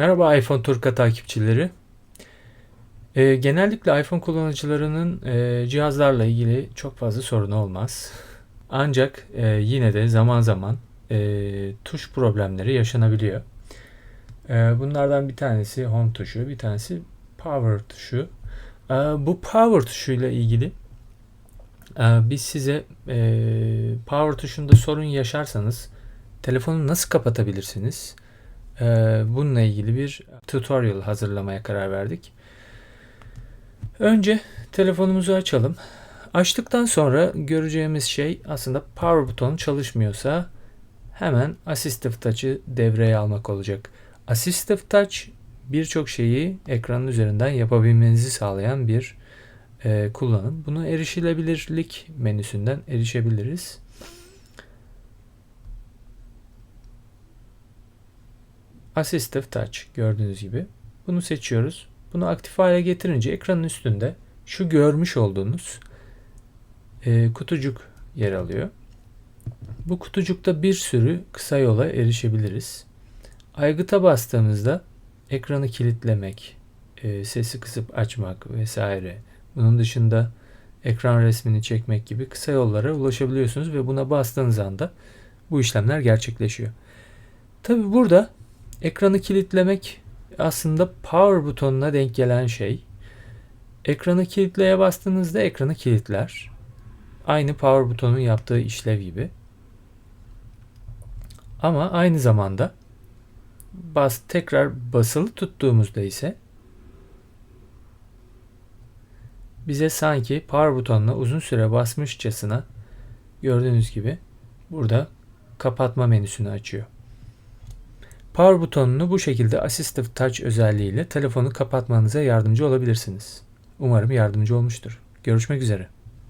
Merhaba iPhone Turka takipçileri. Ee, genellikle iPhone kullanıcılarının e, cihazlarla ilgili çok fazla sorunu olmaz. Ancak e, yine de zaman zaman e, tuş problemleri yaşanabiliyor. E, bunlardan bir tanesi Home tuşu, bir tanesi Power tuşu. E, bu Power tuşuyla ilgili e, biz size e, Power tuşunda sorun yaşarsanız telefonu nasıl kapatabilirsiniz? Ee, bununla ilgili bir tutorial hazırlamaya karar verdik. Önce telefonumuzu açalım. Açtıktan sonra göreceğimiz şey aslında power butonu çalışmıyorsa hemen Assistive Touch'ı devreye almak olacak. Assistive Touch birçok şeyi ekranın üzerinden yapabilmenizi sağlayan bir e, kullanım. Bunu erişilebilirlik menüsünden erişebiliriz. Assistive Touch gördüğünüz gibi. Bunu seçiyoruz. Bunu aktif hale getirince ekranın üstünde şu görmüş olduğunuz e, kutucuk yer alıyor. Bu kutucukta bir sürü kısa yola erişebiliriz. Aygıta bastığımızda ekranı kilitlemek, e, sesi kısıp açmak vesaire. Bunun dışında ekran resmini çekmek gibi kısa yollara ulaşabiliyorsunuz ve buna bastığınız anda bu işlemler gerçekleşiyor. Tabi burada Ekranı kilitlemek aslında power butonuna denk gelen şey. Ekranı kilitleye bastığınızda ekranı kilitler. Aynı power butonun yaptığı işlev gibi. Ama aynı zamanda bas tekrar basılı tuttuğumuzda ise bize sanki power butonuna uzun süre basmışçasına gördüğünüz gibi burada kapatma menüsünü açıyor. Power butonunu bu şekilde Assistive Touch özelliğiyle telefonu kapatmanıza yardımcı olabilirsiniz. Umarım yardımcı olmuştur. Görüşmek üzere.